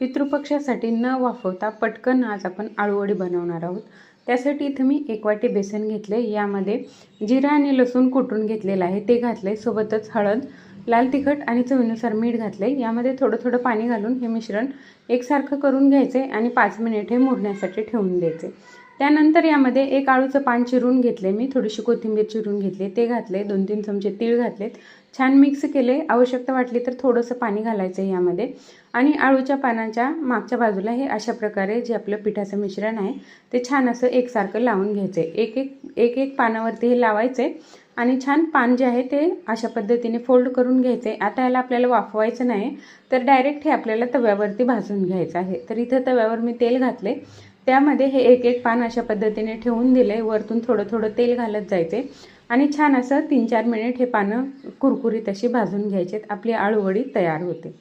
पितृपक्षासाठी न वाफवता पटकन आज आपण आळूवडी बनवणार आहोत. त्यासाठी इथं मी एक वाटी बेसन घेतले यामध्ये जिरा आणि लसूण कुटून घेतलेलं आहे. ते घातले सोबतच हळद लाल तिखट आणि चवीनुसार मीठ घातले यामध्ये थोडं थोडं पाणी घालून हे मिश्रण एकसारखं करून घ्यायचे आणि पाच मिनिट हे मुरण्यासाठी ठेवून द्यायचे त्यानंतर यामध्ये एक आळूचं पान चिरून घेतले मी थोडीशी कोथिंबीर चिरून घेतली ते घातले दोन तीन चमचे तीळ घातलेत. छान मिक्स केले आवश्यकता वाटली तर थोडंसं पाणी घालायचं आहे यामध्ये. आणि आळूच्या पानाच्या मागच्या बाजूला हे अशा प्रकारे जे आपलं पिठाचं मिश्रण आहे ते छान असं एकसारखं लावून घ्यायचं आहे एक एक एक एक पानावरती हे लावायचे आणि छान पान जे आहे ते अशा पद्धतीने फोल्ड करून घ्यायचे आता याला आपल्याला वाफवायचं नाही तर डायरेक्ट हे आपल्याला तव्यावरती भाजून घ्यायचं आहे. तर इथं तव्यावर मी तेल घातले त्यामध्ये हे एक एक पान अशा पद्धतीने ठेवून दिले वरतून थोडं थोडं तेल घालत जायचे. आणि छान असं तीन चार मिनिट हे पानं कुरकुरीत अशी भाजून घ्यायचेत. आपली आळूवडी तयार होते.